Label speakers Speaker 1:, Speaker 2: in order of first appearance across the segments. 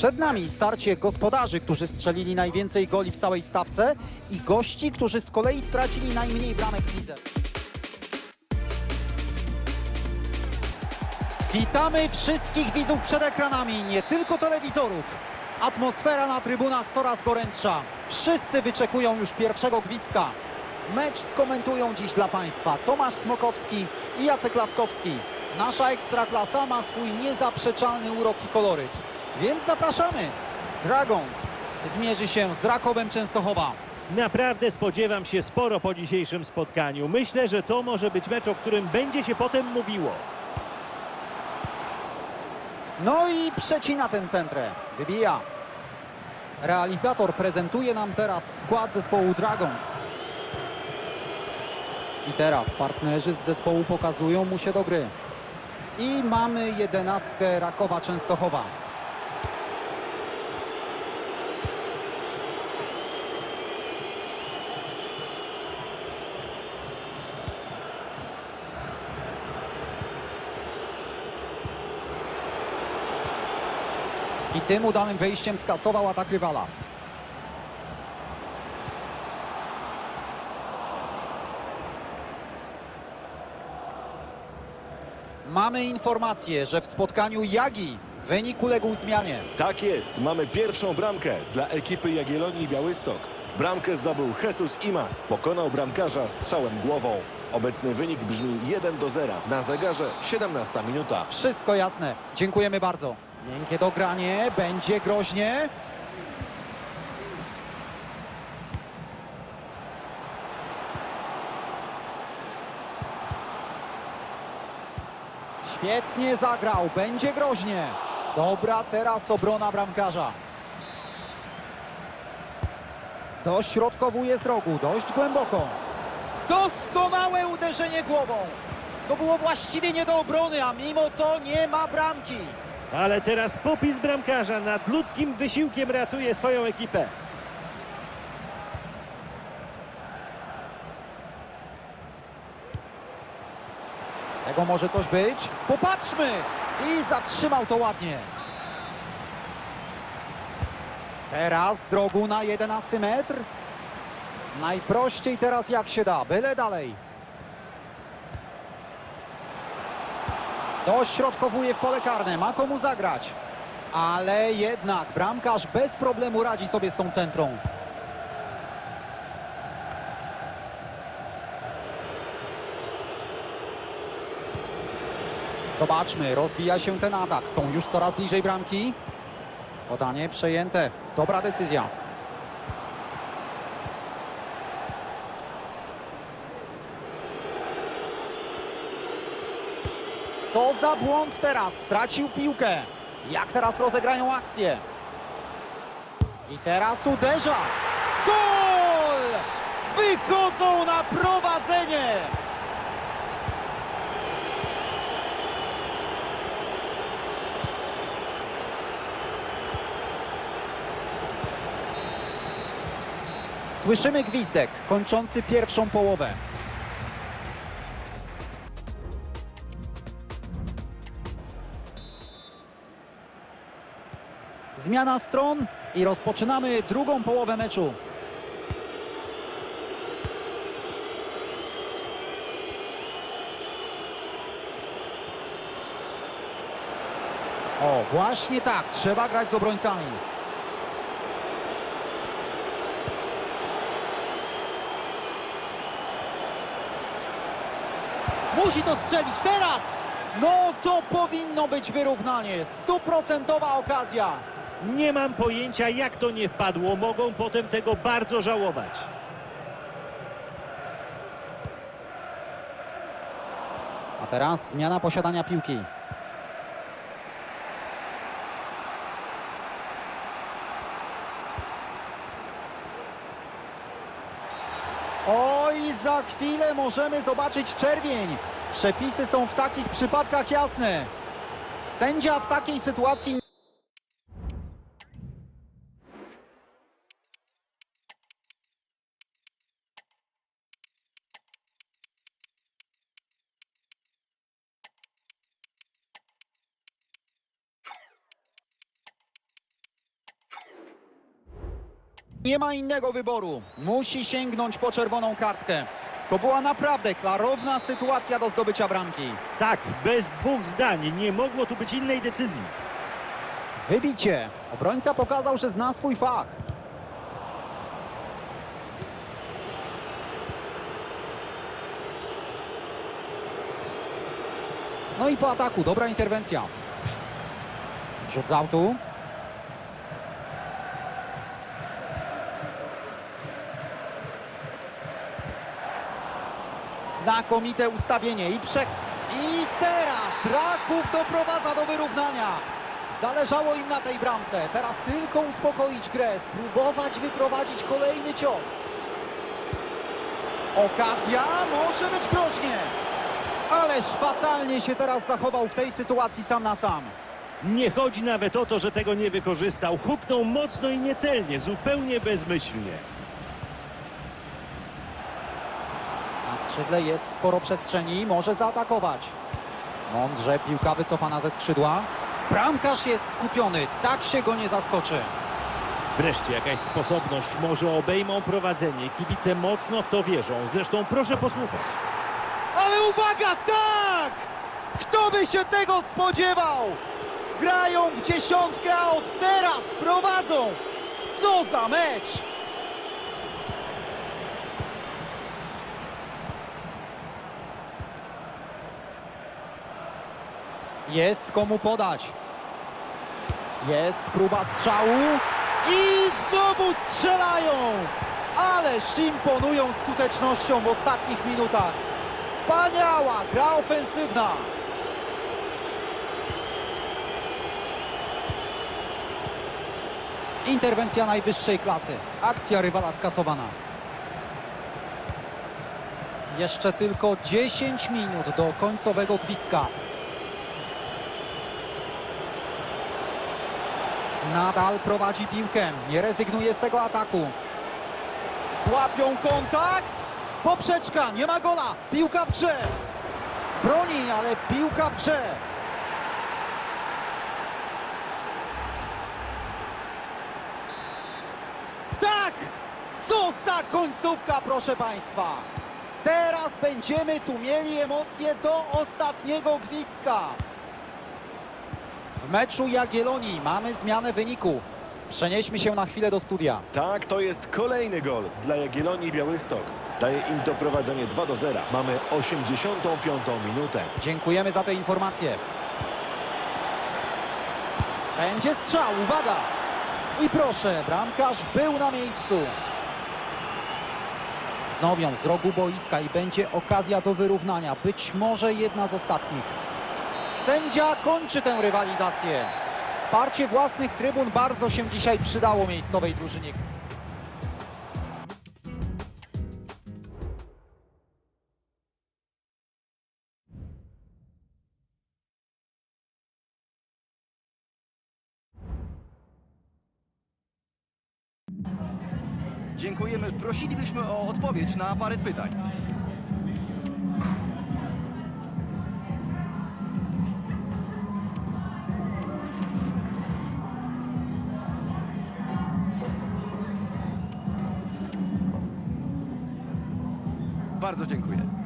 Speaker 1: Przed nami starcie gospodarzy, którzy strzelili najwięcej goli w całej stawce i gości, którzy z kolei stracili najmniej bramek w lidze. Witamy wszystkich widzów przed ekranami, nie tylko telewizorów. Atmosfera na trybunach coraz gorętsza. Wszyscy wyczekują już pierwszego gwizdka. Mecz skomentują dziś dla Państwa Tomasz Smokowski i Jacek Laskowski. Nasza ekstraklasa ma swój niezaprzeczalny urok i koloryt. Więc zapraszamy. Dragons zmierzy się z Rakowem Częstochowa.
Speaker 2: Naprawdę spodziewam się sporo po dzisiejszym spotkaniu. Myślę, że to może być mecz, o którym będzie się potem mówiło.
Speaker 1: No i przecina ten centrę. Wybija. Realizator prezentuje nam teraz skład zespołu Dragons. I teraz partnerzy z zespołu pokazują mu się do gry. I mamy jedenastkę Rakowa Częstochowa. I tym udanym wejściem skasował atak rywala. Mamy informację, że w spotkaniu Jagi wynik uległ zmianie.
Speaker 3: Tak jest, mamy pierwszą bramkę dla ekipy Jagiellonii Białystok. Bramkę zdobył Jesus Imas. Pokonał bramkarza strzałem głową. Obecny wynik brzmi 1 do 0. Na zegarze 17 minuta.
Speaker 1: Wszystko jasne. Dziękujemy bardzo. Miękkie dogranie, będzie groźnie. Świetnie zagrał, będzie groźnie. Dobra, teraz obrona bramkarza. Dośrodkowuje z rogu, dość głęboko. Doskonałe uderzenie głową. To było właściwie nie do obrony, a mimo to nie ma bramki.
Speaker 2: Ale teraz popis bramkarza nad ludzkim wysiłkiem ratuje swoją ekipę.
Speaker 1: Z tego może coś być. Popatrzmy! I zatrzymał to ładnie. Teraz z rogu na 11 metr. Najprościej teraz jak się da, byle dalej. Dośrodkowuje w pole karne, ma komu zagrać. Ale jednak bramkarz bez problemu radzi sobie z tą centrą. Zobaczmy, rozwija się ten atak. Są już coraz bliżej bramki. Podanie przejęte. Dobra decyzja. Co za błąd teraz? Stracił piłkę. Jak teraz rozegrają akcję? I teraz uderza. Gol! Wychodzą na prowadzenie! Słyszymy gwizdek kończący pierwszą połowę. Zmiana stron i rozpoczynamy drugą połowę meczu. O, właśnie tak, trzeba grać z obrońcami. Musi to strzelić teraz! No to powinno być wyrównanie. Stuprocentowa okazja.
Speaker 2: Nie mam pojęcia, jak to nie wpadło. Mogą potem tego bardzo żałować.
Speaker 1: A teraz zmiana posiadania piłki. Oj, za chwilę możemy zobaczyć czerwień. Przepisy są w takich przypadkach jasne. Sędzia w takiej sytuacji Nie ma innego wyboru. Musi sięgnąć po czerwoną kartkę. To była naprawdę klarowna sytuacja do zdobycia bramki.
Speaker 2: Tak, bez dwóch zdań nie mogło tu być innej decyzji.
Speaker 1: Wybicie. Obrońca pokazał, że zna swój fach. No i po ataku, dobra interwencja. Wrzut z autu. Znakomite ustawienie i prze... I teraz Raków doprowadza do wyrównania. Zależało im na tej bramce. Teraz tylko uspokoić grę, spróbować wyprowadzić kolejny cios. Okazja może być groźnie. Ależ fatalnie się teraz zachował w tej sytuacji sam na sam.
Speaker 2: Nie chodzi nawet o to, że tego nie wykorzystał. Hupnął mocno i niecelnie, zupełnie bezmyślnie.
Speaker 1: Na skrzydle jest sporo przestrzeni, może zaatakować. Mądrze, piłka wycofana ze skrzydła. Bramkarz jest skupiony, tak się go nie zaskoczy.
Speaker 2: Wreszcie jakaś sposobność, może obejmą prowadzenie. Kibice mocno w to wierzą. Zresztą proszę posłuchać.
Speaker 1: Ale uwaga, tak! Kto by się tego spodziewał? Grają w dziesiątkę, a od teraz prowadzą! Co za mecz! Jest komu podać. Jest próba strzału i znowu strzelają! Ależ imponują skutecznością w ostatnich minutach. Wspaniała gra ofensywna. Interwencja najwyższej klasy. Akcja rywala skasowana. Jeszcze tylko 10 minut do końcowego gwizdka. Nadal prowadzi piłkę. Nie rezygnuje z tego ataku. Złapią kontakt. Poprzeczka, nie ma gola. Piłka w grze. Broni, ale piłka w grze. Tak! Co za końcówka, proszę Państwa. Teraz będziemy tu mieli emocje do ostatniego gwizdka. W meczu Jagiellonii mamy zmianę wyniku. Przenieśmy się na chwilę do studia.
Speaker 3: Tak, to jest kolejny gol dla Jagiellonii Białystok. Daje im doprowadzenie 2 do 0. Mamy 85 minutę.
Speaker 1: Dziękujemy za te informacje. Będzie strzał, uwaga! I proszę, bramkarz był na miejscu. Wznowią z rogu boiska i będzie okazja do wyrównania. Być może jedna z ostatnich. Sędzia kończy tę rywalizację. Wsparcie własnych trybun bardzo się dzisiaj przydało miejscowej drużynie.
Speaker 4: Dziękujemy. Prosilibyśmy o odpowiedź na parę pytań. Bardzo dziękuję.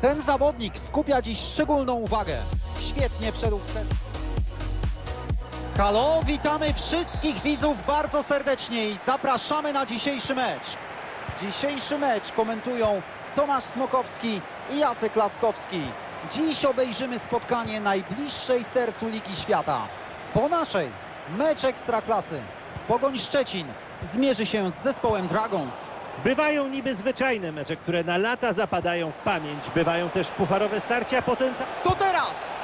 Speaker 1: Ten zawodnik skupia dziś szczególną uwagę. Świetnie wszedł w set. Halo, witamy wszystkich widzów bardzo serdecznie i zapraszamy na dzisiejszy mecz. Dzisiejszy mecz komentują Tomasz Smokowski i Jacek Laskowski. Dziś obejrzymy spotkanie najbliższej sercu Ligi Świata. Po naszej mecz Ekstraklasy. Pogoń Szczecin zmierzy się z zespołem Dragons.
Speaker 2: Bywają niby zwyczajne mecze, które na lata zapadają w pamięć. Bywają też pucharowe starcia potenta...
Speaker 1: Co teraz?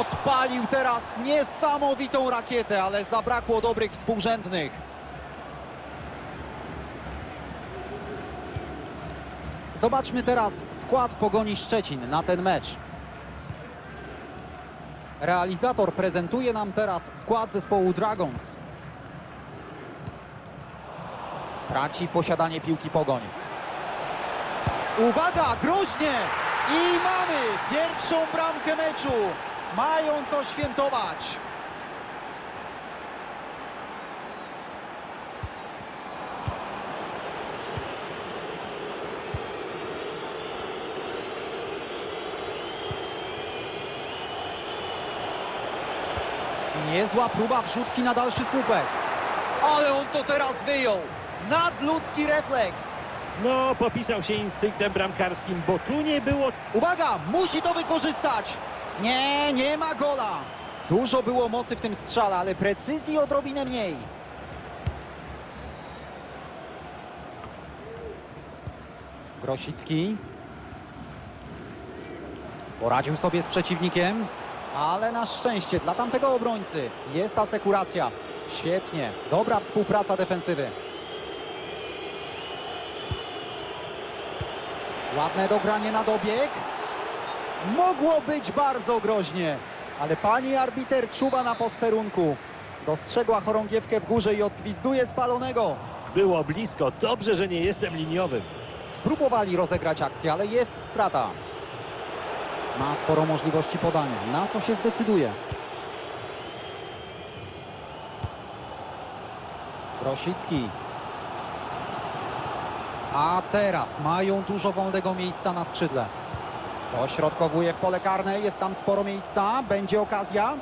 Speaker 1: Odpalił teraz niesamowitą rakietę, ale zabrakło dobrych współrzędnych. Zobaczmy teraz skład Pogoni Szczecin na ten mecz. Realizator prezentuje nam teraz skład zespołu Dragons. Traci posiadanie piłki Pogoń. Uwaga, groźnie! I mamy pierwszą bramkę meczu. Mają co świętować. Niezła próba wrzutki na dalszy słupek. Ale on to teraz wyjął. Nadludzki refleks.
Speaker 2: No, popisał się instynktem bramkarskim, bo tu nie było...
Speaker 1: Uwaga, musi to wykorzystać. Nie, nie ma gola. Dużo było mocy w tym strzale, ale precyzji odrobinę mniej. Grosicki. Poradził sobie z przeciwnikiem, ale na szczęście dla tamtego obrońcy jest asekuracja. Świetnie, dobra współpraca defensywy. Ładne dogranie na dobieg. Mogło być bardzo groźnie, ale pani arbiter czuwa na posterunku. Dostrzegła chorągiewkę w górze i odgwizduje spalonego.
Speaker 2: Było blisko. Dobrze, że nie jestem liniowym.
Speaker 1: Próbowali rozegrać akcję, ale jest strata. Ma sporo możliwości podania. Na co się zdecyduje? Grosicki. A teraz mają dużo wolnego miejsca na skrzydle. Dośrodkowuje w pole karne, jest tam sporo miejsca, będzie okazja.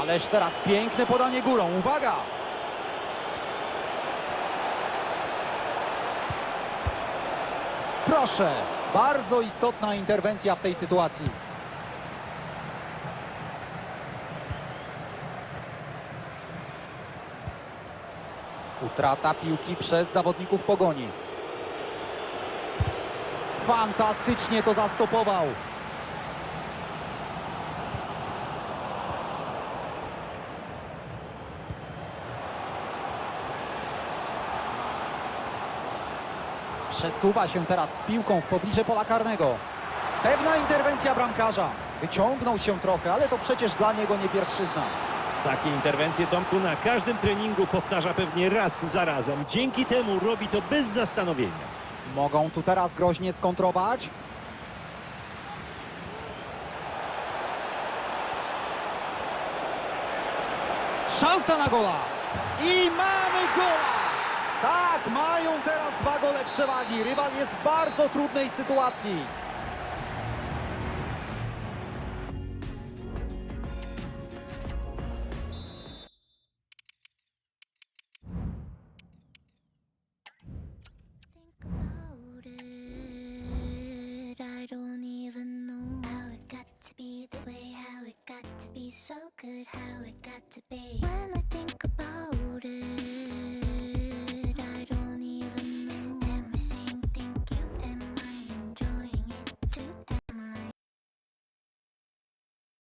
Speaker 1: Ależ teraz piękne podanie górą, uwaga! Proszę, bardzo istotna interwencja w tej sytuacji. Utrata piłki przez zawodników pogoni. Fantastycznie to zastopował. Przesuwa się teraz z piłką w pobliże pola karnego. Pewna interwencja bramkarza. Wyciągnął się trochę, ale to przecież dla niego nie pierwszyzna.
Speaker 2: Takie interwencje Tomku na każdym treningu powtarza pewnie raz za razem. Dzięki temu robi to bez zastanowienia.
Speaker 1: Mogą tu teraz groźnie skontrować. Szansa na gola! I mamy gola! Tak, mają teraz dwa gole przewagi. Rywal jest w bardzo trudnej sytuacji.
Speaker 5: so good, how it got to be.